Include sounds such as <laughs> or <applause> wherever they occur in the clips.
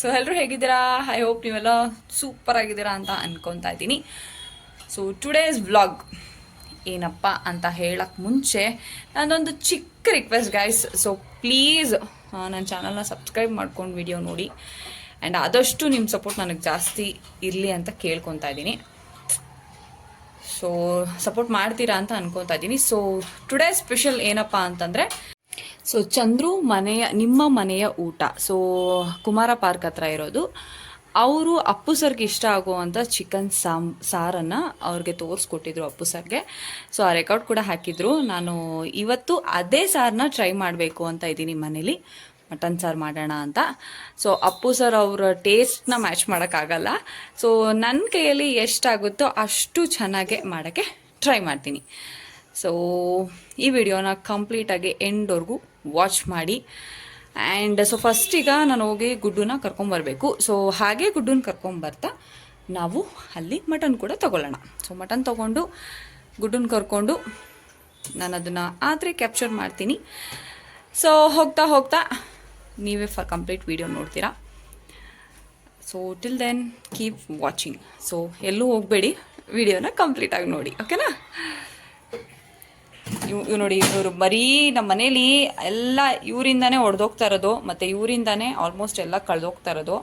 So ಎಲ್ಲರೂ ಹೇಗಿದ್ದೀರಾ? I hope ನೀವೆಲ್ಲ ಸೂಪರ್ ಆಗಿದ್ದೀರಾ ಅಂತ ಅನ್ಕೊತಾ ಇದ್ದೀನಿ. ಸೊ ಟುಡೇಸ್ ವ್ಲಾಗ್ ಏನಪ್ಪ ಅಂತ ಹೇಳಕ್ಕೆ ಮುಂಚೆ ನಾನೊಂದು ಚಿಕ್ಕ ರಿಕ್ವೆಸ್ಟ್ ಗೈಸ್ ಸೊ ಪ್ಲೀಸ್ ನನ್ನ ಚಾನಲ್ನ ಸಬ್ಸ್ಕ್ರೈಬ್ ಮಾಡ್ಕೊಂಡು ವಿಡಿಯೋ ನೋಡಿ. ಆ್ಯಂಡ್ ಆದಷ್ಟು ನಿಮ್ಮ ಸಪೋರ್ಟ್ ನನಗೆ ಜಾಸ್ತಿ ಇರಲಿ ಅಂತ ಕೇಳ್ಕೊತಾ ಇದ್ದೀನಿ. ಸೊ ಸಪೋರ್ಟ್ ಮಾಡ್ತೀರಾ ಅಂತ ಅನ್ಕೊತಾ ಇದ್ದೀನಿ. ಸೊ ಟುಡೇ ಸ್ಪೆಷಲ್ ಏನಪ್ಪ ಅಂತಂದರೆ ಸೊ ಚಂದ್ರು ಮನೆಯ, ನಿಮ್ಮ ಮನೆಯ ಊಟ. ಸೊ ಕುಮಾರ ಪಾರ್ಕ್ ಹತ್ರ ಇರೋದು. ಅವರು ಅಪ್ಪು ಸರ್ಗೆ ಇಷ್ಟ ಆಗುವಂಥ ಚಿಕನ್ ಸಾಮ್, ಸಾರನ್ನು ಅವ್ರಿಗೆ ತೋರಿಸ್ಕೊಟ್ಟಿದ್ರು ಅಪ್ಪು ಸರ್ಗೆ. ಸೊ ಆ ರೆಕಾರ್ಡ್ ಕೂಡ ಹಾಕಿದ್ರು. ನಾನು ಇವತ್ತು ಅದೇ ಸಾರನ್ನ ಟ್ರೈ ಮಾಡಬೇಕು ಅಂತ ಇದ್ದೀನಿ ಮನೇಲಿ. ಮಟನ್ ಸಾರು ಮಾಡೋಣ ಅಂತ. ಸೊ ಅಪ್ಪು ಸರ್ ಅವರ ಟೇಸ್ಟ್ನ ಮ್ಯಾಚ್ ಮಾಡೋಕ್ಕಾಗಲ್ಲ. ಸೊ ನನ್ನ ಕೈಯಲ್ಲಿ ಎಷ್ಟಾಗುತ್ತೋ ಅಷ್ಟು ಚೆನ್ನಾಗೆ ಮಾಡೋಕ್ಕೆ ಟ್ರೈ ಮಾಡ್ತೀನಿ. ಸೊ ಈ ವಿಡಿಯೋನ ಕಂಪ್ಲೀಟಾಗಿ ಎಂಡ್ವರೆಗೂ ವಾಚ್ ಮಾಡಿ. ಆ್ಯಂಡ್ ಸೊ ಫಸ್ಟ್ ಈಗ ನಾನು ಹೋಗಿ ಗುಡ್ಡನ್ನ ಕರ್ಕೊಂಬರ್ಬೇಕು ಸೊ ಹಾಗೆ ಗುಡ್ಡನ್ನ ಕರ್ಕೊಂಬರ್ತಾ ನಾವು ಅಲ್ಲಿ ಮಟನ್ ಕೂಡ ತಗೊಳ್ಳೋಣ. ಸೊ ಮಟನ್ ತೊಗೊಂಡು ಗುಡ್ಡನ್ನ ಕರ್ಕೊಂಡು ನಾನು ಅದನ್ನು ಆದರೆ ಕ್ಯಾಪ್ಚರ್ ಮಾಡ್ತೀನಿ. ಸೊ ಹೋಗ್ತಾ ಹೋಗ್ತಾ ನೀವೇ ಫ ಕಂಪ್ಲೀಟ್ ವಿಡಿಯೋ ನೋಡ್ತೀರಾ? So till then keep watching so ಎಲ್ಲೂ ಹೋಗಬೇಡಿ ವಿಡಿಯೋನ ಕಂಪ್ಲೀಟಾಗಿ ನೋಡಿ. ಓಕೆನಾ ಇವ್ ನೋಡಿ, ಇವರು ಬರೀ ನಮ್ಮ ಮನೇಲಿ ಎಲ್ಲ ಇವರಿಂದಾನೇ ಹೊಡೆದೋಗ್ತಾ ಇರೋದು, ಮತ್ತು ಇವರಿಂದಾನೇ ಆಲ್ಮೋಸ್ಟ್ ಎಲ್ಲ ಕಳೆದೋಗ್ತಾ ಇರೋದು.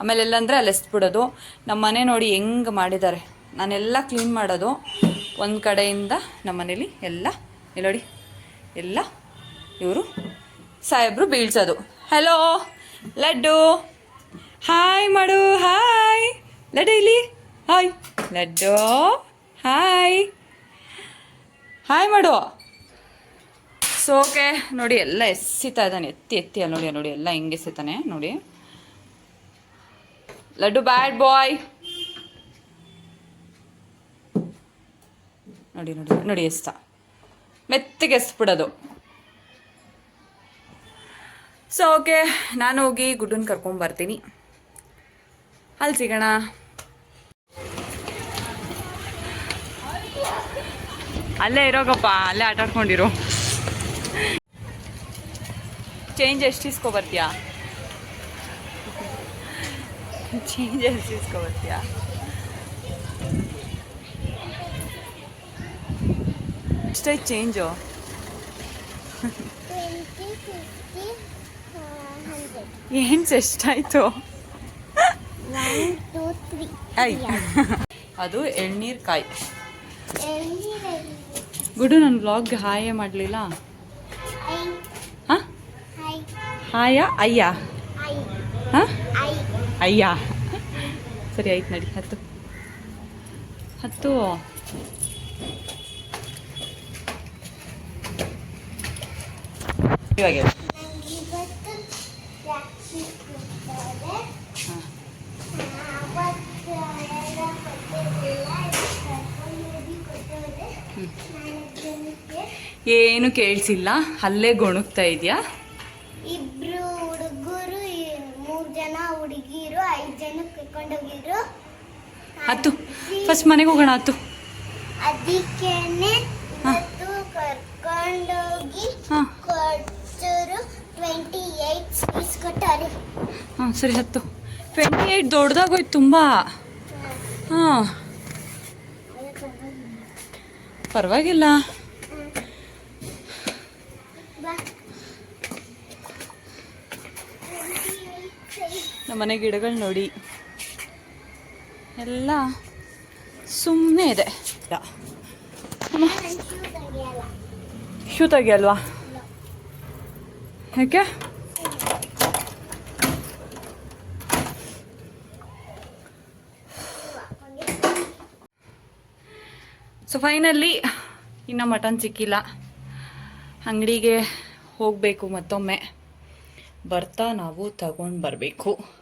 ಆಮೇಲೆ ಎಲ್ಲಂದರೆ ಅಲ್ಲಿ ಎಸ್ಬಿಡೋದು. ನಮ್ಮ ಮನೆ ನೋಡಿ ಹೆಂಗೆ ಮಾಡಿದ್ದಾರೆ. ನಾನೆಲ್ಲ ಕ್ಲೀನ್ ಮಾಡೋದು. ಒಂದು ಕಡೆಯಿಂದ ನಮ್ಮ ಮನೇಲಿ ಎಲ್ಲ ನೋಡಿ, ಎಲ್ಲ ಇವರು, ಸಾಹೇಬ್ರು ಬೀಳ್ಸೋದು. ಹಲೋ ಲಡ್ಡು. ಹಾಯ್ ಮಾಡು. ಹಾಯ್ ಲಡ್ಡು ಇಲ್ಲಿ. ಹಾಯ್ ಲಡ್ಡು. ಹಾಯ್ ಹಾಯ್ ಮಾಡು. ಸೊ ನೋಡಿ ಎಲ್ಲ ಎಸಿತಾ ಇದ್ದಾನೆ. ಎತ್ತಿ ಎತ್ತಿ ಅಲ್ಲಿ ನೋಡಿ ನೋಡಿ, ಎಲ್ಲ ಹಿಂಗೆ ಎಸಿತಾನೆ ನೋಡಿ. Laddu bad boy. ನೋಡಿ ನೋಡಿ ನೋಡಿ ಎಸ್ತ. ಮೆತ್ತಿಗೆ ಎಸ್ಬಿಡೋದು. ಸೊ ಓಕೆ ನಾನು ಹೋಗಿ ಗುಡ್ಡನ್ ಕರ್ಕೊಂಬರ್ತೀನಿ ಅಲ್ಲಿ ಸಿಗೋಣ. ಅಲ್ಲೇ ಇರೋಗಪ್ಪ ಅಲ್ಲೇ ಆಟ ಆಡ್ಕೊಂಡಿರು ಚೇಂಜ್ ಎಷ್ಟು ಇಸ್ಕೋ ಬರ್ತೀಯಾ ಚೇಂಜ್ ಎಷ್ಟು ಇಸ್ಕೋ ಬರ್ತೀಯಾ ಎಷ್ಟೈತೆ ಚೇಂಜು ಟ್ವೆಂಟಿ ಎಷ್ಟಾಯಿತು ಅದು ಎಳ್ನೀರು ಕಾಯಿ ಬಿಡು ಗುಡು ನನ್ನ ಬ್ಲಾಗ್ಗೆ ಹಾಯೇ ಮಾಡಲಿಲ್ಲ. ಹಾಯ ಅಯ್ಯ ಹಾಂ ಐ ಅಯ್ಯ ಸರಿ ಆಯ್ತು ನಡಿ ಹತ್ತು ಹತ್ತು ಇವಾಗ ಹೇಳು. ಏನು ಕೇಳಿಸಿಲ್ಲ ಅಲ್ಲೇ ಗೊಣಗ್ತಾ ಇದೆಯಾ? ಇಬ್ರು ಹುಡುಗರು ಮೂರು ಜನ ಹುಡುಗಿರು ಐದು ಜನ ಕರ್ಕೊಂಡೋಗಿದ್ರು ಹತ್ತು ಫಸ್ಟ್ ಮನೆಗೆ ಹೋಗೋಣ ಹತ್ತು ಅದಕ್ಕೇನೆ ಕರ್ಕೊಂಡೋಗಿ ಕೊಟ್ಟರು ಟ್ವೆಂಟಿ ಏಯ್ಟ್ ಸ್ಪೀಸ್ ಕೊಟ್ಟರು ಹಾಂ ಸರಿ ಹತ್ತು. ಟ್ವೆಂಟಿ ಏಯ್ಟ್ ದೊಡ್ಡದಾಗೋಯ್ತು ತುಂಬ. ಹಾಂ. ಪರವಾಗಿಲ್ಲ. ಮನೆ ಗಿಡಗಳು ನೋಡಿ. ಎಲ್ಲ ಸುಮ್ಮನೆ ಇದೆ. ಶೂ ತೆಗಿಯಲ್ವಾ ಯಾಕೆ? ಸೊ ಫೈನಲ್ಲಿ ಇನ್ನು ಮಟನ್ ಸಿಕ್ಕಿಲ್ಲ. ಅಂಗಡಿಗೆ ಹೋಗಬೇಕು ಮತ್ತೊಮ್ಮೆ. ಬರ್ತಾ ನಾವು ತಗೊಂಡು ಬರಬೇಕು.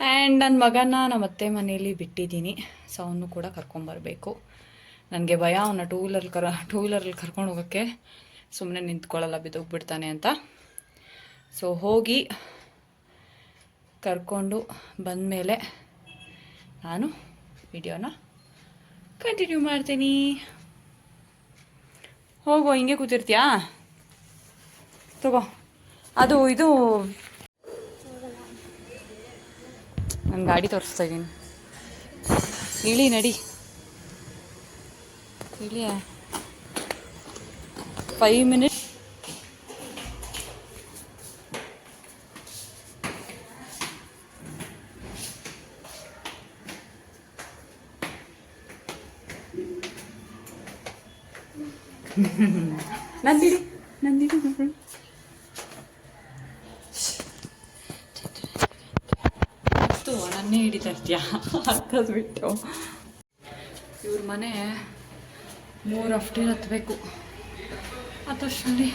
ಆ್ಯಂಡ್ ನನ್ನ ಮಗನ ನಮ್ಮ ಅತ್ತೆ ಮನೆಯಲ್ಲಿ ಬಿಟ್ಟಿದ್ದೀನಿ. ಸೊ ಅವನು ಕೂಡ ಕರ್ಕೊಂಬರಬೇಕು ನನಗೆ ಭಯ ಅವನ ಟೂ ವೀಲರ್ ಕರ ಟೂ ವೀಲರಲ್ಲಿ ಕರ್ಕೊಂಡು ಹೋಗೋಕ್ಕೆ ಸುಮ್ಮನೆ ನಿಂತ್ಕೊಳ್ಳಲ್ಲ, ಬಿದ್ದೋಗ್ಬಿಡ್ತಾನೆ ಅಂತ. ಸೊ ಹೋಗಿ ಕರ್ಕೊಂಡು ಬಂದಮೇಲೆ ನಾನು ವಿಡಿಯೋನ ಕಂಟಿನ್ಯೂ ಮಾಡ್ತೀನಿ. ಹೋಗೋ, ಹಿಂಗೆ ಕೂತಿರ್ತೀಯಾ? ತಗೋ. ಅದು, ಇದು ನಾನು ಗಾಡಿ ತೋರಿಸ್ತಾ ಇದ್ದೀನಿ. ಇಳಿ ನಡಿ. ಇಳಿಯ? ಫೈವ್ ಮಿನಿಟ್ ನನ್ನೇ ಹಿಡಿತಾ ಇರ್ತೀಯ ಹಾಕೋದು ಬಿಟ್ಟು. ಇವ್ರ ಮನೆ ಮೂರು ಅಫ್ಟೀರ್ ಹತ್ತಬೇಕು ಹತ್ತಷ್ಟರಲ್ಲಿ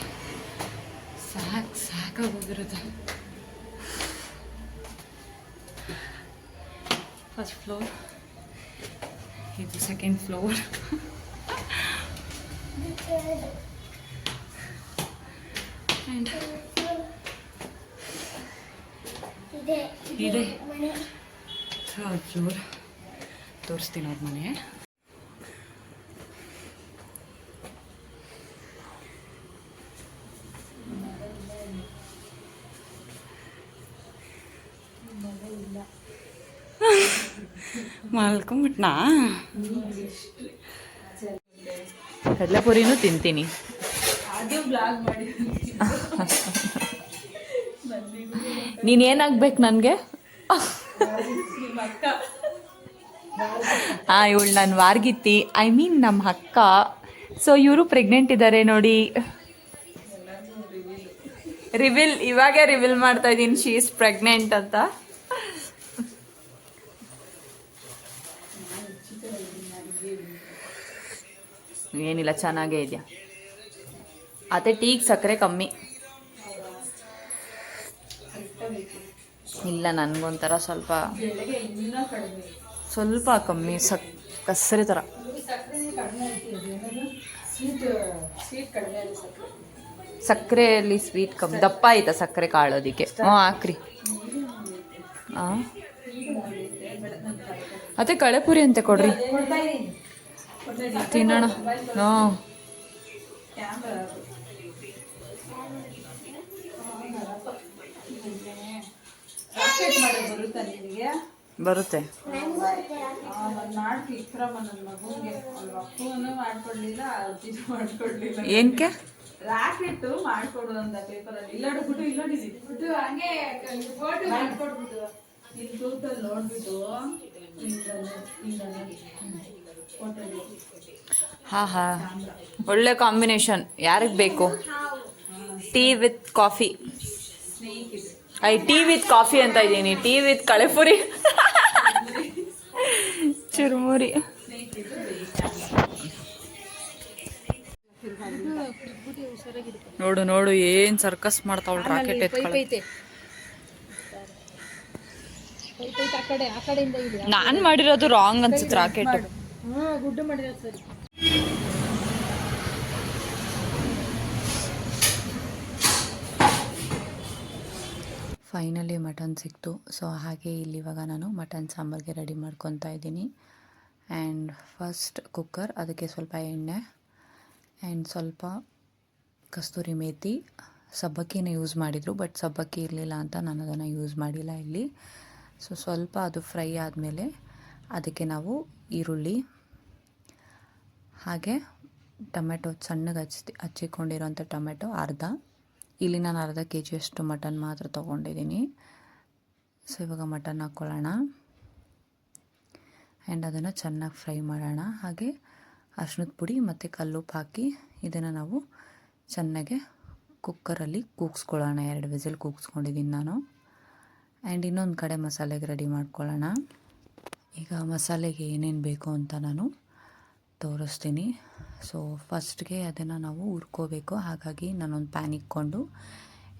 ಸಾಕು ಸಾಕಾಗೋಗಿರುತ್ತೆ ಫಸ್ಟ್ ಫ್ಲೋರ್ ಇದು ಸೆಕೆಂಡ್ ಫ್ಲೋರ್ ಇದೆ. ಇದೆ. ಫ್ಲೋರ್ ತೋರಿಸ್ತೀನಿ ಅವ್ರ ಮನೆ ಮಲ್ಕೊಂಬಿಟ್ನಾ ಕಡಲೆಪುರಿನೂ ತಿಂತೀನಿ. <laughs> ನೀನೇನಾಗ್ಬೇಕು ನನಗೆ? ಇವಳು ನನ್ನ ವಾರ್ಗಿತ್ತಿ ಐ ಮೀನ್ ನಮ್ಮ ಅಕ್ಕ. ಸೊ ಇವರು ಪ್ರೆಗ್ನೆಂಟ್ ಇದ್ದಾರೆ ನೋಡಿ. ರಿವಿಲ್ ಇವಾಗೇ ರಿವಿಲ್ ಮಾಡ್ತಾ ಇದ್ದೀನಿ ಶೀಸ್ ಪ್ರೆಗ್ನೆಂಟ್ ಅಂತ. ಏನಿಲ್ಲ, ಚೆನ್ನಾಗೇ ಇದೆಯಾ? ಅದೇ ಟೀಗೆ ಸಕ್ಕರೆ ಕಮ್ಮಿ. ಇಲ್ಲ, ನನಗೊಂಥರ ಸ್ವಲ್ಪ ಸ್ವಲ್ಪ ಕಮ್ಮಿ ಸಕ್ ಕಸರೆ ಥರ ಸಕ್ಕರೆಯಲ್ಲಿ ಸ್ವೀಟ್ ಕಮ್ಮಿ. ದಪ್ಪ ಆಯ್ತಾ ಸಕ್ಕರೆ ಕಾಳೋದಿಕ್ಕೆ? ಹ್ಞೂ ಹಾಕ್ರಿ. ಹಾಂ ಅದೇ ಕಳೆಪುರಿ ಅಂತೆ ಕೊಡ್ರಿ. ತಿನ್ನೋಣ. ಹ್ಞೂ ಬರುತ್ತೆ. ಏನಕ್ಕೆ ರಾಕೆಟ್ ಮಾಡ್ಕೊಡು ಮಾಡ್ಕೊಡ್ಬಿಟ್ಟು ಇಲ್ಲಿ ನೋಡ್ಬಿಟ್ಟು ಹಾ ಹಾ. ಒಳ್ಳೆ ಕಾಂಬಿನೇಷನ್. ಯಾರಿಗೆ ಬೇಕು? Tea with coffee. I tea with coffee ಅಂತ ಇದ್ದೀನಿ. Tea with ಕಳೆಪುರಿ. ಚುರುಮುರಿ ನೋಡು ನೋಡು ಏನ್ ಸರ್ಕಸ್ ಮಾಡ್ತಾವ್ ರಾಕೆಟ್ ನಾನ್ ಮಾಡಿರೋದು ರಾಂಗ್ ಅನ್ಸುತ್ತೆ ರಾಕೆಟ್ ಫೈನಲಿ ಮಟನ್ ಸಿಕ್ತು. ಸೊ ಹಾಗೆ ಇಲ್ಲಿ ಇವಾಗ ನಾನು ಮಟನ್ ಸಾಂಬಾರಿಗೆ ರೆಡಿ ಮಾಡ್ಕೊತಾ ಇದ್ದೀನಿ. ಆ್ಯಂಡ್ ಫಸ್ಟ್ ಕುಕ್ಕರ್ ಅದಕ್ಕೆ ಸ್ವಲ್ಪ ಎಣ್ಣೆ ಆ್ಯಂಡ್ ಸ್ವಲ್ಪ ಕಸ್ತೂರಿ ಮೇಥಿ ಸಬ್ಬಕ್ಕಿನ ಯೂಸ್ ಮಾಡಿದರು ಬಟ್ ಸಬ್ಬಕ್ಕಿ ಇರಲಿಲ್ಲ ಅಂತ ನಾನು ಅದನ್ನು ಯೂಸ್ ಮಾಡಿಲ್ಲ ಇಲ್ಲಿ. ಸೊ ಸ್ವಲ್ಪ ಅದು ಫ್ರೈ ಆದಮೇಲೆ ಅದಕ್ಕೆ ನಾವು ಈರುಳ್ಳಿ, ಹಾಗೆ ಟೊಮೆಟೊ ಸಣ್ಣಗೆ ಹಚ್ಚಿ ಹಚ್ಚಿಕೊಂಡಿರೋಂಥ ಟೊಮೆಟೊ ಅರ್ಧ. ಇಲ್ಲಿ ನಾನು ಅರ್ಧ ಕೆ ಜಿಯಷ್ಟು ಮಟನ್ ಮಾತ್ರ ತೊಗೊಂಡಿದ್ದೀನಿ. ಸೊ ಇವಾಗ ಮಟನ್ ಹಾಕ್ಕೊಳ್ಳೋಣ. ಆ್ಯಂಡ್ ಅದನ್ನು ಚೆನ್ನಾಗಿ ಫ್ರೈ ಮಾಡೋಣ. ಹಾಗೆ ಅರ್ಶಿನದ ಪುಡಿ ಮತ್ತು ಕಲ್ಲುಪ್ಪು ಹಾಕಿ ಇದನ್ನು ನಾವು ಚೆನ್ನಾಗೆ ಕುಕ್ಕರಲ್ಲಿ ಕೂಗಿಸ್ಕೊಳ್ಳೋಣ. ಎರಡು ವಿಸಿಲ್ ಕೂಗಿಸ್ಕೊಂಡಿದ್ದೀನಿ ನಾನು. ಆ್ಯಂಡ್ ಇನ್ನೊಂದು ಕಡೆ ಮಸಾಲೆಗೆ ರೆಡಿ ಮಾಡ್ಕೊಳ್ಳೋಣ. ಈಗ ಮಸಾಲೆಗೆ ಏನೇನು ಬೇಕು ಅಂತ ನಾನು ತೋರಿಸ್ತೀನಿ. ಸೊ ಫಸ್ಟ್ಗೆ ಅದನ್ನು ನಾವು ಹುರ್ಕೋಬೇಕು. ಹಾಗಾಗಿ ನಾನೊಂದು ಪ್ಯಾನ್ ಇಕ್ಕೊಂಡು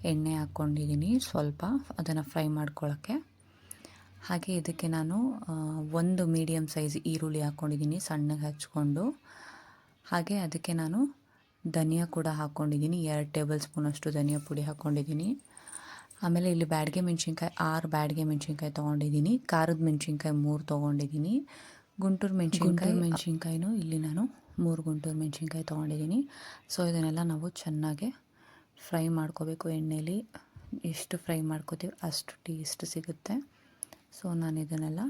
ಎಣ್ಣೆ ಹಾಕ್ಕೊಂಡಿದ್ದೀನಿ ಸ್ವಲ್ಪ ಅದನ್ನು ಫ್ರೈ ಮಾಡ್ಕೊಳ್ಳೋಕ್ಕೆ ಹಾಗೆ ಇದಕ್ಕೆ ನಾನು ಒಂದು ಮೀಡಿಯಮ್ ಸೈಜ್ ಈರುಳ್ಳಿ ಹಾಕ್ಕೊಂಡಿದ್ದೀನಿ ಸಣ್ಣಗೆ ಹಚ್ಕೊಂಡು. ಹಾಗೆ ಅದಕ್ಕೆ ನಾನು ಧನಿಯಾ ಕೂಡ ಹಾಕ್ಕೊಂಡಿದ್ದೀನಿ ಎರಡು ಟೇಬಲ್ ಸ್ಪೂನಷ್ಟು ಧನಿಯಾ ಪುಡಿ ಹಾಕ್ಕೊಂಡಿದ್ದೀನಿ ಆಮೇಲೆ ಇಲ್ಲಿ ಬ್ಯಾಡ್ಗೆ ಮೆಣಸಿನ್ಕಾಯಿ ಆರು ಬ್ಯಾಡಿಗೆ ಮೆಣಸಿನ್ಕಾಯಿ ತೊಗೊಂಡಿದ್ದೀನಿ ಖಾರದ ಮೆಣಸಿನ್ಕಾಯಿ ಮೂರು ತೊಗೊಂಡಿದ್ದೀನಿ. ಗುಂಟೂರು ಮೆಣಸಿನ್ಕಾಯಿ ಮೆಣಸಿನ್ಕಾಯಿನೂ ಇಲ್ಲಿ ನಾನು ಮೂರು ಗುಂಟೂರು ಮೆಣಸಿನ್ಕಾಯಿ ತೊಗೊಂಡಿದ್ದೀನಿ. ಸೊ ಇದನ್ನೆಲ್ಲ ನಾವು ಚೆನ್ನಾಗಿ ಫ್ರೈ ಮಾಡ್ಕೋಬೇಕು ಎಣ್ಣೆಯಲ್ಲಿ ಎಷ್ಟು ಫ್ರೈ ಮಾಡ್ಕೋತೀವಿ ಅಷ್ಟು ಟೇಸ್ಟ್ ಸಿಗುತ್ತೆ. ಸೊ ನಾನು ಇದನ್ನೆಲ್ಲ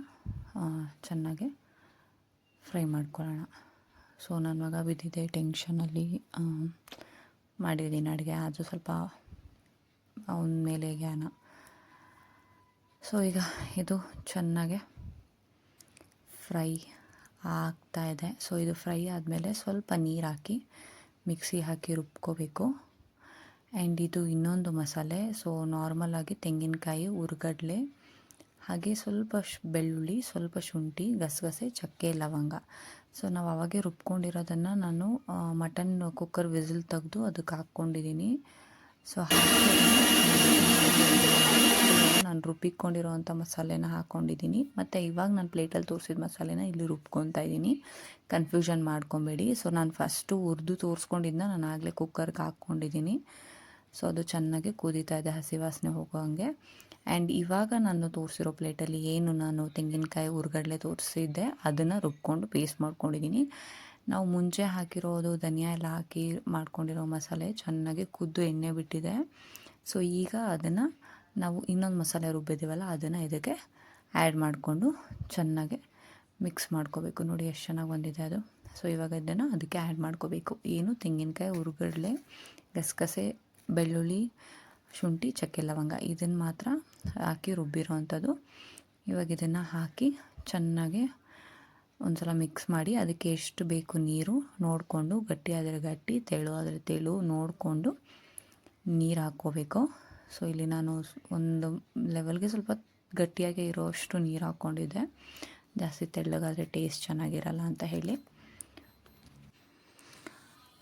ಚೆನ್ನಾಗಿ ಫ್ರೈ ಮಾಡ್ಕೊಳ್ಳೋಣ. ಸೊ ನಾನು ಮಗ ಬಿದ್ದಿದ್ದೆ ಟೆನ್ಷನಲ್ಲಿ ಮಾಡಿದ್ದೀನಿ ಅಡುಗೆ ಅದು ಸ್ವಲ್ಪ ಅವನ ಮೇಲೆ ಜ್ಞಾನ ಸೊ ಈಗ ಇದು ಚೆನ್ನಾಗೆ ಫ್ರೈ ಆಗ್ತಾ ಇದೆ. ಸೊ ಇದು ಫ್ರೈ ಆದಮೇಲೆ ಸ್ವಲ್ಪ ನೀರು ಹಾಕಿ, ಮಿಕ್ಸಿ ಹಾಕಿ ರುಬ್ಕೋಬೇಕು. ಆ್ಯಂಡ್ ಇದು ಇನ್ನೊಂದು ಮಸಾಲೆ. ಸೊ ನಾರ್ಮಲಾಗಿ ತೆಂಗಿನಕಾಯಿ, ಉರ್ಗಡ್ಲೆ ಹಾಗೆ ಸ್ವಲ್ಪ ಬೆಳ್ಳುಳ್ಳಿ, ಸ್ವಲ್ಪ ಶುಂಠಿ, ಗಸಗಸೆ, ಚಕ್ಕೆ, ಲವಂಗ. ಸೊ, ನಾವು ಅವಾಗೆ ರುಬ್ಕೊಂಡಿರೋದನ್ನು ನಾನು ಮಟನ್ ಕುಕ್ಕರ್ ವಿಸಿಲ್ ತೆಗೆದು ಅದಕ್ಕೆ ಹಾಕ್ಕೊಂಡಿದ್ದೀನಿ ಸೊ ನಾನು ರುಬ್ಬಿಕೊಂಡಿರೋವಂಥ ಮಸಾಲೆನ ಹಾಕ್ಕೊಂಡಿದ್ದೀನಿ ಮತ್ತು ಇವಾಗ ನಾನು ಪ್ಲೇಟಲ್ಲಿ ತೋರಿಸಿದ ಮಸಾಲೆನ ಇಲ್ಲಿ ರುಬ್ಕೊತಾ ಇದ್ದೀನಿ ಕನ್ಫ್ಯೂಷನ್ ಮಾಡ್ಕೊಬೇಡಿ. ಸೊ, ನಾನು ಫಸ್ಟು ಹುರಿದು ತೋರಿಸ್ಕೊಂಡಿದ್ದನ್ನ ನಾನು ಆಗಲೇ ಕುಕ್ಕರ್ಗೆ ಹಾಕ್ಕೊಂಡಿದ್ದೀನಿ ಸೊ, ಅದು ಚೆನ್ನಾಗಿ ಕುದೀತಾ ಇದೆ ಹಸಿ ವಾಸನೆ ಹೋಗೋ ಹಾಗೆ. ಆ್ಯಂಡ್ ಇವಾಗ ನಾನು ತೋರಿಸಿರೋ ಪ್ಲೇಟಲ್ಲಿ ಏನು ನಾನು ತೆಂಗಿನಕಾಯಿ ಉರ್ಗಡ್ಲೆ ತೋರಿಸಿದ್ದೆ, ಅದನ್ನು ರುಬ್ಕೊಂಡು ಪೇಸ್ಟ್ ಮಾಡ್ಕೊಂಡಿದ್ದೀನಿ ನಾವು ಮುಂಚೆ ಹಾಕಿರೋದು ಧನಿಯಾ ಎಲ್ಲ ಹಾಕಿ ಮಾಡ್ಕೊಂಡಿರೋ ಮಸಾಲೆ ಚೆನ್ನಾಗಿ ಕುದ್ದು ಎಣ್ಣೆ ಬಿಟ್ಟಿದೆ. ಸೊ ಈಗ ಅದನ್ನು ನಾವು ಇನ್ನೊಂದು ಮಸಾಲೆ ರುಬ್ಬಿದ್ದೀವಲ್ಲ, ಅದನ್ನು ಇದಕ್ಕೆ ಆ್ಯಡ್ ಮಾಡಿಕೊಂಡು ಚೆನ್ನಾಗಿ ಮಿಕ್ಸ್ ಮಾಡ್ಕೋಬೇಕು. ನೋಡಿ ಎಷ್ಟು ಚೆನ್ನಾಗಿ ಬಂದಿದೆ ಅದು. ಸೊ ಇವಾಗ ಇದನ್ನು ಅದಕ್ಕೆ ಆ್ಯಡ್ ಮಾಡ್ಕೋಬೇಕು. ಏನು? ತೆಂಗಿನಕಾಯಿ ಉರ್ಗಡ್ಲೆ ಗಸಗಸೆ, ಬೆಳ್ಳುಳ್ಳಿ ಶುಂಠಿ, ಚಕ್ಕೆ ಲವಂಗ ಇದನ್ನು ಮಾತ್ರ ಹಾಕಿ ರುಬ್ಬಿರೋ ಅಂಥದ್ದು ಇವಾಗ ಇದನ್ನು ಹಾಕಿ ಚೆನ್ನಾಗಿ ಒಂದ್ಸಲ ಮಿಕ್ಸ್ ಮಾಡಿ ಅದಕ್ಕೆ ಎಷ್ಟು ಬೇಕು ನೀರು ನೋಡಿಕೊಂಡು ಗಟ್ಟಿ ಆದರೆ ಗಟ್ಟಿ, ತೆಳು ಆದರೆ ತೆಳು ನೋಡಿಕೊಂಡು ನೀರು ಹಾಕ್ಕೋಬೇಕು. ಸೊ ಇಲ್ಲಿ ನಾನು ಒಂದು ಲೆವೆಲ್ಗೆ ಸ್ವಲ್ಪ ಗಟ್ಟಿಯಾಗಿ ಇರೋಷ್ಟು ನೀರು ಹಾಕ್ಕೊಂಡಿದ್ದೆ. ಜಾಸ್ತಿ ತೆಳ್ಳಗಾದರೆ ಟೇಸ್ಟ್ ಚೆನ್ನಾಗಿರಲ್ಲ ಅಂತ ಹೇಳಿ.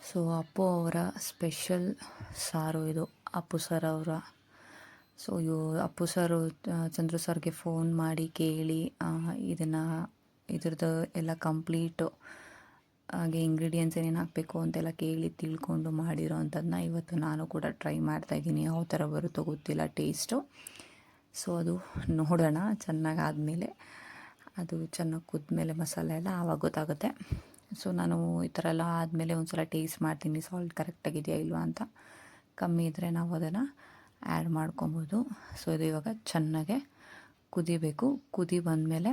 ಸೊ ಅಪ್ಪು ಅವರ ಸ್ಪೆಷಲ್ ಸಾರು ಇದು. ಅಪ್ಪು ಸರ್ ಅವರ. ಸೊ ಇವು ಅಪ್ಪು ಸರು ಚಂದ್ರ ಸರ್ಗೆ ಫೋನ್ ಮಾಡಿ ಕೇಳಿ ಇದನ್ನು, ಇದ್ರದ್ದು ಎಲ್ಲ ಕಂಪ್ಲೀಟು ಹಾಗೆ ಇಂಗ್ರೀಡಿಯೆಂಟ್ಸ್ ಏನೇನು ಹಾಕಬೇಕು ಅಂತೆಲ್ಲ ಕೇಳಿ, ತಿಳ್ಕೊಂಡು ಮಾಡಿರೋ ಅಂಥದ್ದನ್ನ ಇವತ್ತು ನಾನು ಕೂಡ ಟ್ರೈ ಮಾಡ್ತಾ ಇದ್ದೀನಿ. ಯಾವ ಥರ ಬರುತ್ತೋ ಗೊತ್ತಿಲ್ಲ ಟೇಸ್ಟು ಸೊ ಅದು ನೋಡೋಣ ಚೆನ್ನಾಗಿ ಆದಮೇಲೆ ಅದು ಚೆನ್ನಾಗಿ ಕುದ್ಮೇಲೆ ಮಸಾಲೆ ಎಲ್ಲ ಆವಾಗ ಗೊತ್ತಾಗುತ್ತೆ. ಸೊ ನಾನು ಈ ಥರ ಎಲ್ಲ ಆದಮೇಲೆ ಒಂದು ಸಲ ಟೇಸ್ಟ್ ಮಾಡ್ತೀನಿ ಸಾಲ್ಟ್ ಕರೆಕ್ಟಾಗಿದೆಯಾ ಇಲ್ವಾ ಅಂತ. ಕಮ್ಮಿ ಇದ್ದರೆ ನಾವು ಅದನ್ನು ಆ್ಯಡ್ ಮಾಡ್ಕೊಬೋದು. ಸೊ ಇದು ಇವಾಗ ಚೆನ್ನಾಗೆ ಕುದಿಬೇಕು. ಕುದಿ ಬಂದಮೇಲೆ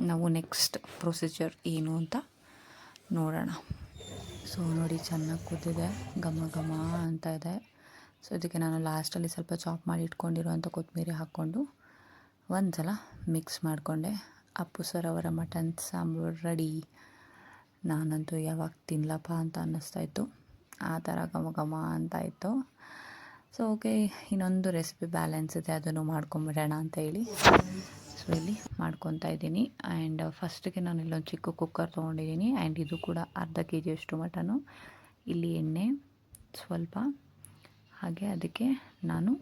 ನಾವು ನೆಕ್ಸ್ಟ್ ಪ್ರೊಸೀಜರ್ ಏನು ಅಂತ ನೋಡೋಣ. ಸೊ ನೋಡಿ ಚೆನ್ನಾಗಿ ಕುದಿದೆ. ಘಮ ಘಮ ಅಂತ ಇದೆ. ಸೊ ಇದಕ್ಕೆ ನಾನು ಲಾಸ್ಟಲ್ಲಿ ಸ್ವಲ್ಪ ಚಾಪ್ ಮಾಡಿ ಇಟ್ಕೊಂಡಿರುವಂಥ ಕೊತ್ತಂಬರಿ ಹಾಕ್ಕೊಂಡು ಒಂದು ಸಲ ಮಿಕ್ಸ್ ಮಾಡಿಕೊಂಡೆ. ಅಪ್ಪು ಸರ್ ಅವರ ಮಟನ್ ಸಾಂಬಾರು ರೆಡಿ ನಾನಂತೂ ಯಾವಾಗ ತಿನ್ನಲಪ್ಪ ಅಂತ ಅನ್ನಿಸ್ತಾ ಇತ್ತು. ಆ ಥರ ಘಮ ಘಮ ಅಂತ ಇತ್ತು. ಸೊ ಓಕೆ ಇನ್ನೊಂದು ರೆಸಿಪಿ ಬ್ಯಾಲೆನ್ಸ್ ಇದೆ, ಅದನ್ನು ಮಾಡ್ಕೊಂಬಿಡೋಣ ಅಂತ ಹೇಳಿ. ಸೊ ಇಲ್ಲಿ ಮಾಡ್ಕೊತಾ ಇದ್ದೀನಿ. ಆ್ಯಂಡ್ ಫಸ್ಟಿಗೆ ನಾನು ಇಲ್ಲೊಂದು ಚಿಕ್ಕ ಕುಕ್ಕರ್ ತೊಗೊಂಡಿದ್ದೀನಿ. ಆ್ಯಂಡ್ ಇದು ಕೂಡ ಅರ್ಧ ಕೆ ಜಿಯಷ್ಟು ಮಟನು. ಇಲ್ಲಿ ಎಣ್ಣೆ ಸ್ವಲ್ಪ. ಹಾಗೆ ಅದಕ್ಕೆ ನಾನು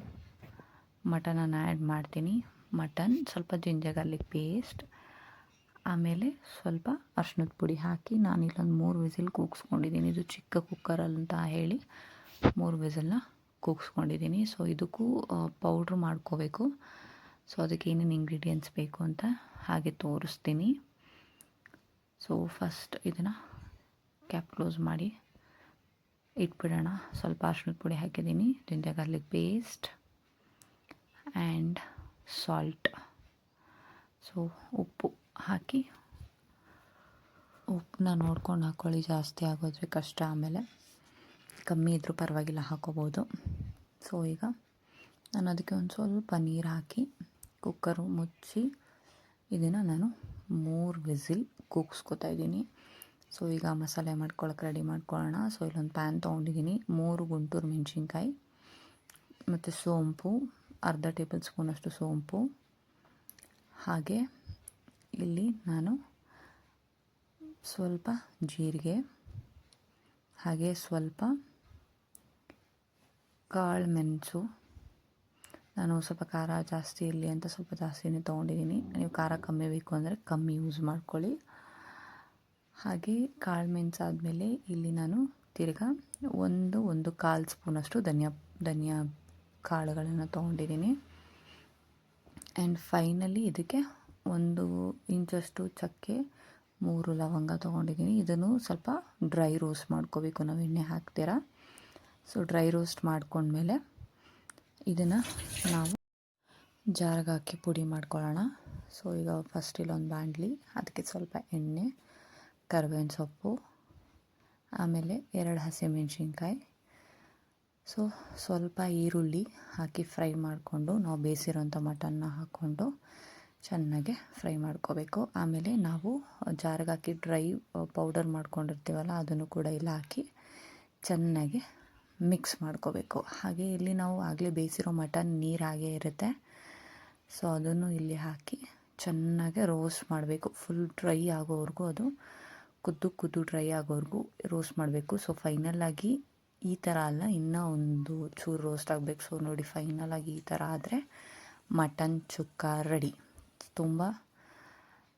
ಮಟನನ್ನು ಆ್ಯಡ್ ಮಾಡ್ತೀನಿ. ಮಟನ್ ಸ್ವಲ್ಪ ಜಿಂಜರ್ ಗಾರ್ಲಿಕ್ ಪೇಸ್ಟ್ ಆಮೇಲೆ ಸ್ವಲ್ಪ ಅರ್ಶಿನದ ಪುಡಿ ಹಾಕಿ ನಾನು ಇಲ್ಲೊಂದು ಮೂರು ವಿಸಿಲ್ ಕೂಗಿಸ್ಕೊಂಡಿದ್ದೀನಿ. ಇದು ಚಿಕ್ಕ ಕುಕ್ಕರಲ್ಲಿ ಅಂತ ಹೇಳಿ ಮೂರು ವಿಸಿಲ್ನ ಕೂಗಿಸ್ಕೊಂಡಿದ್ದೀನಿ. ಸೊ ಇದಕ್ಕೂ ಪೌಡ್ರ್ ಮಾಡ್ಕೋಬೇಕು. ಸೊ ಅದಕ್ಕೆ ಏನೇನು ಇಂಗ್ರೀಡಿಯೆಂಟ್ಸ್ ಬೇಕು ಅಂತ ಹಾಗೆ ತೋರಿಸ್ತೀನಿ. ಸೊ ಫಸ್ಟ್ ಇದನ್ನು ಕ್ಯಾಪ್ ಕ್ಲೋಸ್ ಮಾಡಿ ಇಟ್ಬಿಡೋಣ. ಸ್ವಲ್ಪ ಅರ್ಶಿನದ ಪುಡಿ ಹಾಕಿದ್ದೀನಿ. Ginger garlic paste and salt so ಉಪ್ಪು. ಹಾಕಿ ಉಪ್ಪನ್ನ ನೋಡ್ಕೊಂಡು ಹಾಕ್ಕೊಳ್ಳಿ ಜಾಸ್ತಿ ಆಗೋದ್ರೆ ಕಷ್ಟ ಆಮೇಲೆ. ಕಮ್ಮಿ ಇದ್ದರೂ ಪರವಾಗಿಲ್ಲ, ಹಾಕೋಬೋದು. ಸೊ ಈಗ ನಾನು ಅದಕ್ಕೆ ಒಂದು ಸ್ವಲ್ಪ ನೀರು ಹಾಕಿ ಕುಕ್ಕರು ಮುಚ್ಚಿ ಇದನ್ನು ನಾನು ಮೂರು ವಿಸಿಲ್ ಕೂಗಿಸ್ಕೊತಾ ಇದ್ದೀನಿ. ಸೊ ಈಗ ಮಸಾಲೆ ಮಾಡ್ಕೊಳಕ್ಕೆ ರೆಡಿ ಮಾಡ್ಕೊಳ್ಳೋಣ. ಸೊ ಇಲ್ಲೊಂದು ಪ್ಯಾನ್ ತೊಗೊಂಡಿದ್ದೀನಿ. ಮೂರು ಗುಂಟೂರು ಮೆಣಸಿನ್ಕಾಯಿ, ಮತ್ತು ಸೋಂಪು, ಅರ್ಧ ಟೇಬಲ್ ಸ್ಪೂನಷ್ಟು ಸೋಂಪು, ಹಾಗೆ ಇಲ್ಲಿ ನಾನು ಸ್ವಲ್ಪ ಜೀರಿಗೆ, ಹಾಗೆ ಸ್ವಲ್ಪ ಕಾಳು ಮೆಣಸು. ನಾನು ಸ್ವಲ್ಪ ಖಾರ ಜಾಸ್ತಿ ಇರಲಿ ಅಂತ ಸ್ವಲ್ಪ ಜಾಸ್ತಿನೇ ತೊಗೊಂಡಿದ್ದೀನಿ. ನೀವು ಖಾರ ಕಮ್ಮಿ ಬೇಕು ಅಂದರೆ ಕಮ್ಮಿ ಯೂಸ್ ಮಾಡ್ಕೊಳ್ಳಿ. ಹಾಗೆ ಕಾಳು ಮೆಣಸು ಆದಮೇಲೆ ಇಲ್ಲಿ ನಾನು ತಿರ್ಗಾ ಒಂದು ಒಂದು ಕಾಲು ಸ್ಪೂನಷ್ಟು ಧನಿಯಾ ಧನಿಯಾ ಕಾಳುಗಳನ್ನು ತೊಗೊಂಡಿದ್ದೀನಿ. ಆ್ಯಂಡ್ ಫೈನಲಿ ಇದಕ್ಕೆ ಒಂದು ಇಂಚಷ್ಟು ಚಕ್ಕೆ, ಮೂರು ಲವಂಗ ತೊಗೊಂಡಿದ್ದೀನಿ. ಇದನ್ನು ಸ್ವಲ್ಪ ಡ್ರೈ ರೋಸ್ಟ್ ಮಾಡ್ಕೋಬೇಕು. ನಾವು ಎಣ್ಣೆ ಹಾಕ್ತೀರ? ಸೊ ಡ್ರೈ ರೋಸ್ಟ್ ಮಾಡ್ಕೊಂಡ್ಮೇಲೆ ಇದನ್ನು ನಾವು ಜಾರ್ಗೆ ಹಾಕಿ ಪುಡಿ ಮಾಡ್ಕೊಳ್ಳೋಣ. ಸೊ ಈಗ ಫಸ್ಟ್ ಇಲ್ಲೊಂದು ಬಾಣಲಿ ಅದಕ್ಕೆ ಸ್ವಲ್ಪ ಎಣ್ಣೆ, ಕರ್ಬೇವಿನ ಸೊಪ್ಪು, ಆಮೇಲೆ ಎರಡು ಹಸಿಮೆಣ್ಸಿನ್ಕಾಯಿ. ಸೊ ಸ್ವಲ್ಪ ಈರುಳ್ಳಿ ಹಾಕಿ ಫ್ರೈ ಮಾಡಿಕೊಂಡು, ನಾವು ಬೇಯಿಸಿರೋಂಥ ಮಟನ್ನ ಹಾಕ್ಕೊಂಡು ಚೆನ್ನಾಗಿ ಫ್ರೈ ಮಾಡ್ಕೋಬೇಕು. ಆಮೇಲೆ ನಾವು ಜಾರಿಗೆ ಹಾಕಿ ಡ್ರೈ ಪೌಡರ್ ಮಾಡ್ಕೊಂಡಿರ್ತೀವಲ್ಲ, ಅದನ್ನು ಕೂಡ ಇಲ್ಲಿ ಹಾಕಿ ಚೆನ್ನಾಗಿ ಮಿಕ್ಸ್ ಮಾಡ್ಕೋಬೇಕು. ಹಾಗೆ ಇಲ್ಲಿ ನಾವು ಆಗಲೇ ಬೇಯಿಸಿರೋ ಮಟನ್ ನೀರಾಗೇ ಇರುತ್ತೆ. ಸೊ, ಅದನ್ನು ಇಲ್ಲಿ ಹಾಕಿ ಚೆನ್ನಾಗಿ ರೋಸ್ಟ್ ಮಾಡಬೇಕು. ಫುಲ್ ಡ್ರೈ ಆಗೋವರೆಗೂ ಅದು, ಕುದ್ದು ಕುದ್ದು ಡ್ರೈ ಆಗೋವರೆಗೂ ರೋಸ್ಟ್ ಮಾಡಬೇಕು. ಸೊ ಫೈನಲಾಗಿ ಈ ಥರ ಅಲ್ಲ, ಇನ್ನೂ ಒಂದು ಚೂರು ರೋಸ್ಟ್ ಆಗಬೇಕು. ಸೊ, ನೋಡಿ ಫೈನಲಾಗಿ ಈ ಥರ ಆದರೆ ಮಟನ್ ಚುಕ್ಕ ರೆಡಿ. ತುಂಬ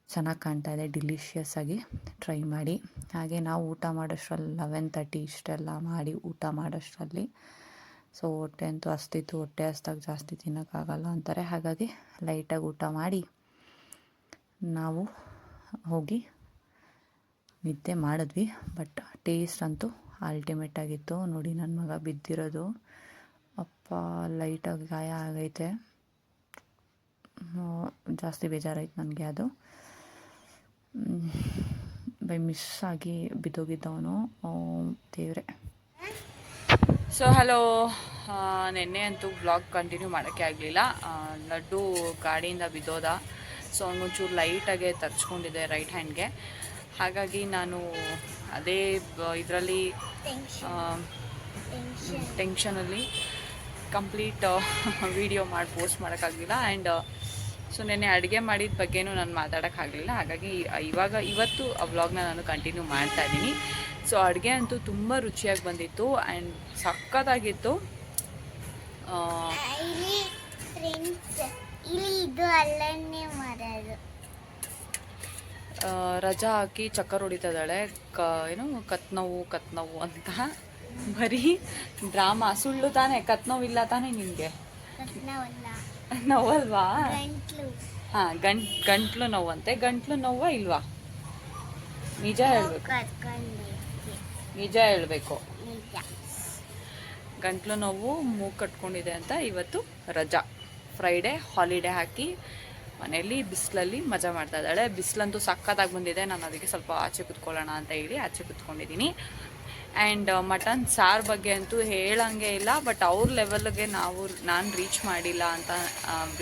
ಚೆನ್ನಾಗಿ ಕಾಣ್ತಾ ಇದೆ ಡಿಲಿಷಿಯಸ್ ಆಗಿ ಟ್ರೈ ಮಾಡಿ. ಹಾಗೆ ನಾವು ಊಟ ಮಾಡೋಷ್ಟರಲ್ಲಿ ಲೆವೆನ್ ತರ್ಟಿ ಇಷ್ಟೆಲ್ಲ ಮಾಡಿ ಊಟ ಮಾಡೋಷ್ಟರಲ್ಲಿ. ಸೊ ಹೊಟ್ಟೆ ಅಂತೂ ಹಸ್ತಿತ್ತು, ಹೊಟ್ಟೆ ಹಸ್ದಾಗ ಜಾಸ್ತಿ ತಿನ್ನೋಕ್ಕಾಗಲ್ಲ ಅಂತಾರೆ. ಹಾಗಾಗಿ ಲೈಟಾಗಿ ಊಟ ಮಾಡಿ ನಾವು ಹೋಗಿ ನಿದ್ದೆ ಮಾಡಿದ್ವಿ. ಬಟ್ ಟೇಸ್ಟ್ ಅಂತೂ ಅಲ್ಟಿಮೇಟ್ ಆಗಿತ್ತು. ನೋಡಿ ನನ್ನ ಮಗ ಬಿದ್ದಿರೋದು. ಅಪ್ಪ ಲೈಟಾಗಿ ಗಾಯ ಆಗೈತೆ. ಜಾಸ್ತಿ ಬೇಜಾರಾಯ್ತು ನನಗೆ ಅದು. ಬೈ ಮಿಸ್ ಆಗಿ ಬಿದ್ದೋಗಿದ್ದವನು ದೇವ್ರೆ. ಸೊ ಹಲೋ ನಿನ್ನೆ ಅಂತೂ ಬ್ಲಾಗ್ ಕಂಟಿನ್ಯೂ ಮಾಡೋಕ್ಕೆ ಆಗಲಿಲ್ಲ. ಲಡ್ಡು ಗಾಡಿಯಿಂದ ಬಿದ್ದೋದ. ಸೊ ಅವನಿಗೊಂಚೂರು ಲೈಟಾಗೆ ತರ್ಚ್ಕೊಂಡಿದೆ ರೈಟ್ ಹ್ಯಾಂಡ್ಗೆ ಹಾಗಾಗಿ ನಾನು ಅದೇ ಇದರಲ್ಲಿ ಟೆನ್ಷನ್ ಟೆನ್ಷನ್ ಟೆನ್ಷನಲ್ಲಿ ಕಂಪ್ಲೀಟ್ ವಿಡಿಯೋ ಮಾಡಿ ಪೋಸ್ಟ್ ಮಾಡೋಕ್ಕಾಗಲಿಲ್ಲ ಆ್ಯಂಡ್ ಸೊ ನೆನ್ನೆ ಅಡುಗೆ ಮಾಡಿದ ಬಗ್ಗೆನೂ ನಾನು ಮಾತಾಡೋಕ್ಕಾಗಲಿಲ್ಲ. ಹಾಗಾಗಿ ಇವಾಗ ಇವತ್ತು ಆ ವ್ಲಾಗ್ನ ನಾನು ಕಂಟಿನ್ಯೂ ಮಾಡ್ತಾ ಇದ್ದೀನಿ. ಸೊ ಅಡುಗೆ ಅಂತೂ ತುಂಬ ರುಚಿಯಾಗಿ ಬಂದಿತ್ತು ಆ್ಯಂಡ್ ಮಾಡೋದು ರಜಾ ಹಾಕಿ ಚಕ್ಕರ್ ಹೊಡಿತಿದ್ದಾಳೆ. ಕ, ಏನು, ಕತ್ನೋವು ಕತ್ನೋವು ಅಂತ ಬರೀ ಡ್ರಾಮಾ. ಸುಳ್ಳು ತಾನೇ ಕತ್ನೋವಿಲ್ಲ ತಾನೇ ನಿಮಗೆ? ನೋವಲ್ವಾ? ಹಾ ಗಂಟ್ ಗಂಟ್ಲು ನೋವಂತೆ. ಗಂಟ್ಲು ನೋವ ಇಲ್ವಾ? ನಿಜ ಹೇಳ್ಬೇಕು. ನಿಜ ಹೇಳ್ಬೇಕು. ಗಂಟ್ಲು ನೋವು ಮೂಗು ಕಟ್ಕೊಂಡಿದೆ ಅಂತ ಇವತ್ತು ರಜಾ. ಫ್ರೈಡೇ ಹಾಲಿಡೇ ಹಾಕಿ ಮನೆಯಲ್ಲಿ ಬಿಸಿಲಲ್ಲಿ ಮಜಾ ಮಾಡ್ತಾ ಇದ್ದಾಳೆ. ಬಿಸಿಲಂತೂ ಸಕ್ಕತ್ತಾಗಿ ಬಂದಿದೆ. ನಾನು ಅದಕ್ಕೆ ಸ್ವಲ್ಪ ಆಚೆ ಕುತ್ಕೊಳ್ಳೋಣ ಅಂತ ಹೇಳಿ ಆಚೆ ಕುತ್ಕೊಂಡಿದ್ದೀನಿ. ಆ್ಯಂಡ್ ಮಟನ್ ಸಾರ್ ಬಗ್ಗೆ ಅಂತೂ ಹೇಳಂಗೆ ಇಲ್ಲ ಬಟ್ ಅವ್ರ ಲೆವೆಲ್ಗೆ ನಾವು, ನಾನು ರೀಚ್ ಮಾಡಿಲ್ಲ ಅಂತ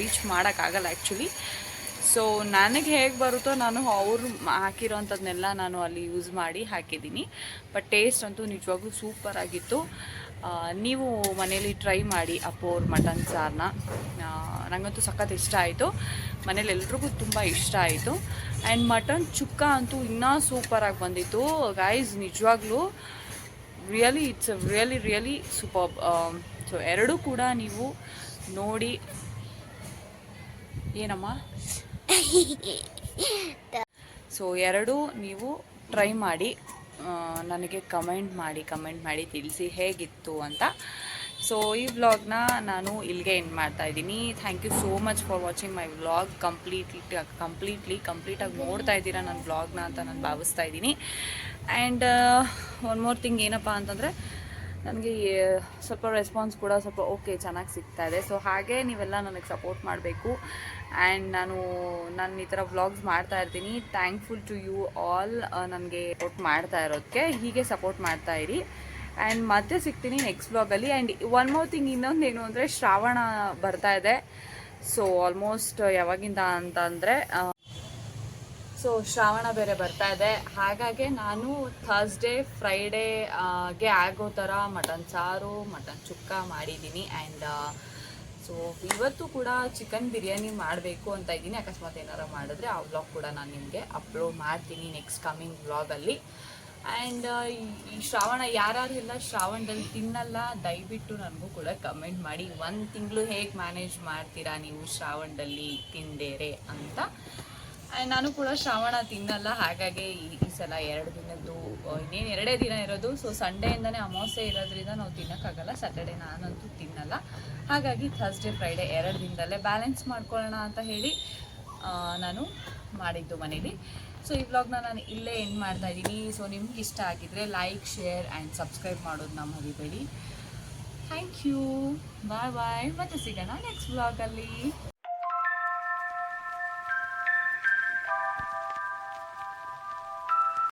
ರೀಚ್ ಮಾಡೋಕ್ಕಾಗಲ್ಲ ಆ್ಯಕ್ಚುಲಿ ಸೊ ನನಗೆ ಹೇಗೆ ಬರುತ್ತೋ ನಾನು ಅವ್ರು ಹಾಕಿರೋಂಥದ್ದನ್ನೆಲ್ಲ ನಾನು ಅಲ್ಲಿ ಯೂಸ್ ಮಾಡಿ ಹಾಕಿದ್ದೀನಿ. ಬಟ್ ಟೇಸ್ಟ್ ಅಂತೂ ನಿಜವಾಗ್ಲೂ ಸೂಪರ್ ಆಗಿತ್ತು. ನೀವು ಮನೇಲಿ ಟ್ರೈ ಮಾಡಿ ಅಪ್ಪೋರ್ ಮಟನ್ ಸಾರನ್ನ ನನಗಂತೂ ಸಖತ್ ಇಷ್ಟ ಆಯಿತು. ಮನೇಲಿ ಎಲ್ರಿಗೂ ತುಂಬ ಇಷ್ಟ ಆಯಿತು. ಆ್ಯಂಡ್ ಮಟನ್ ಚುಕ್ಕ ಅಂತೂ ಇನ್ನೂ ಸೂಪರಾಗಿ ಬಂದಿತ್ತು. ಗೈಸ್ ನಿಜವಾಗ್ಲೂ really it's a really really super so ಎರಡೂ ಕೂಡ ನೀವು ನೋಡಿ ಏನಮ್ಮ? ಸೊ ಎರಡೂ ನೀವು ಟ್ರೈ ಮಾಡಿ ನನಗೆ ಕಮೆಂಟ್ ಮಾಡಿ ಕಮೆಂಟ್ ಮಾಡಿ ತಿಳಿಸಿ ಹೇಗಿತ್ತು ಅಂತ. ಸೊ ಈ ವ್ಲಾಗ್ನ ನಾನು ಇಲ್ಲಿಗೆ ಎಂಡ್ ಮಾಡ್ತಾ ಇದ್ದೀನಿ. Thank you so much for watching my vlog completely completely ಕಂಪ್ಲೀಟಾಗಿ ನೋಡ್ತಾ ಇದ್ದೀರಾ ನನ್ನ ವ್ಲಾಗ್ನ ಅಂತ ನಾನು ಭಾವಿಸ್ತಾ ಇದ್ದೀನಿ. ಆ್ಯಂಡ್ ಒನ್ ಮೋರ್ ಥಿಂಗ್ ಏನಪ್ಪ ಅಂತಂದರೆ, ನನಗೆ ಸ್ವಲ್ಪ ರೆಸ್ಪಾನ್ಸ್ ಕೂಡ ಸ್ವಲ್ಪ ಓಕೆ ಚೆನ್ನಾಗಿ ಸಿಗ್ತಾ ಇದೆ. ಸೊ ಹಾಗೆ ನೀವೆಲ್ಲ ನನಗೆ ಸಪೋರ್ಟ್ ಮಾಡಬೇಕು. ಆ್ಯಂಡ್ ನಾನು ನಾನು ಈ ಥರ ವ್ಲಾಗ್ಸ್ ಮಾಡ್ತಾ ಇರ್ತೀನಿ. ಥ್ಯಾಂಕ್ಫುಲ್ ಟು ಯು ಆಲ್ ನನಗೆ ಸಪೋರ್ಟ್ ಮಾಡ್ತಾ ಇರೋದಕ್ಕೆ ಹೀಗೆ ಸಪೋರ್ಟ್ ಮಾಡ್ತಾ ಇರಿ. ಆ್ಯಂಡ್ ಮತ್ತೆ ಸಿಗ್ತೀನಿ ನೆಕ್ಸ್ಟ್ ಬ್ಲಾಗಲ್ಲಿ ಆ್ಯಂಡ್ ಒನ್ ಮೋರ್ ಥಿಂಗ್ ಏನು ಅಂದರೆ ಶ್ರಾವಣ ಬರ್ತಾ ಇದೆ. ಸೊ ಆಲ್ಮೋಸ್ಟ್ ಯಾವಾಗಿಂದ ಅಂತ ಅಂದರೆ ಸೊ ಶ್ರಾವಣ ಬೇರೆ ಬರ್ತಾ ಇದೆ. ಹಾಗಾಗಿ ನಾನು ಥರ್ಸ್ಡೇ ಫ್ರೈಡೇ ಗೆ ಆಗೋ ಥರ ಮಟನ್ ಸಾರು, ಮಟನ್ ಚುಕ್ಕ ಮಾಡಿದ್ದೀನಿ. ಆ್ಯಂಡ್ ಸೊ ಇವತ್ತು ಕೂಡ ಚಿಕನ್ ಬಿರಿಯಾನಿ ಮಾಡಬೇಕು ಅಂತ ಇದ್ದೀನಿ. ಅಕಸ್ಮಾತ್ ಏನಾರು ಮಾಡಿದ್ರೆ ಆ ವ್ಲಾಗ್ ಕೂಡ ನಾನು ನಿಮಗೆ ಅಪ್ಲೋಡ್ ಮಾಡ್ತೀನಿ ನೆಕ್ಸ್ಟ್ ಕಮ್ಮಿಂಗ್ ವ್ಲಾಗಲ್ಲಿ ಆ್ಯಂಡ್ ಈ ಶ್ರಾವಣ ಯಾರು ಎಲ್ಲ ಶ್ರಾವಣದಲ್ಲಿ ತಿನ್ನಲ್ಲ, ದಯವಿಟ್ಟು ನನಗೂ ಕೂಡ ಕಮೆಂಟ್ ಮಾಡಿ. ಒಂದು ತಿಂಗಳು ಹೇಗೆ ಮ್ಯಾನೇಜ್ ಮಾಡ್ತೀರಾ ನೀವು ಶ್ರಾವಣದಲ್ಲಿ ತಿಂದೇರೆ ಅಂತ? ಆ್ಯಂಡ್ ನಾನು ಕೂಡ ಶ್ರಾವಣ ತಿನ್ನಲ್ಲ, ಹಾಗಾಗಿ ಈ ಸಲ ಎರಡು ದಿನದ್ದು ಇನ್ನೇನು ಎರಡೇ ದಿನ ಇರೋದು. ಸೊ ಸಂಡೇಯಿಂದನೇ ಅಮಾವಾಸ್ಯೆ ಇರೋದ್ರಿಂದ ನಾವು ತಿನ್ನೋಕ್ಕಾಗಲ್ಲ ಸ್ಯಾಟರ್ಡೆ ನಾನಂತೂ ತಿನ್ನಲ್ಲ. ಹಾಗಾಗಿ ಥರ್ಸ್ಡೇ ಫ್ರೈಡೇ ಎರಡು ದಿನದಲ್ಲೇ ಬ್ಯಾಲೆನ್ಸ್ ಮಾಡ್ಕೊಳ್ಳೋಣ ಅಂತ ಹೇಳಿ ನಾನು ಮಾಡಿದ್ದು ಮನೇಲಿ. ಸೊ ಈ ವ್ಲಾಗ್ನ ನಾನು ಇಲ್ಲೇ ಎಂಡ್ ಮಾಡ್ತಾ ಇದ್ದೀನಿ. ಸೊ ನಿಮ್ಗೆ ಇಷ್ಟ ಆಗಿದ್ರೆ ಲೈಕ್ ಶೇರ್ ಆ್ಯಂಡ್ ಸಬ್ಸ್ಕ್ರೈಬ್ ನಮ್ಮ ಮರಿಬೇಡಿ. ಥ್ಯಾಂಕ್ ಯು ಬಾಯ್ ಬಾಯ್ ಮತ್ತೆ ಸಿಗೋಣ ನೆಕ್ಸ್ಟ್ ವ್ಲಾಗಲ್ಲಿ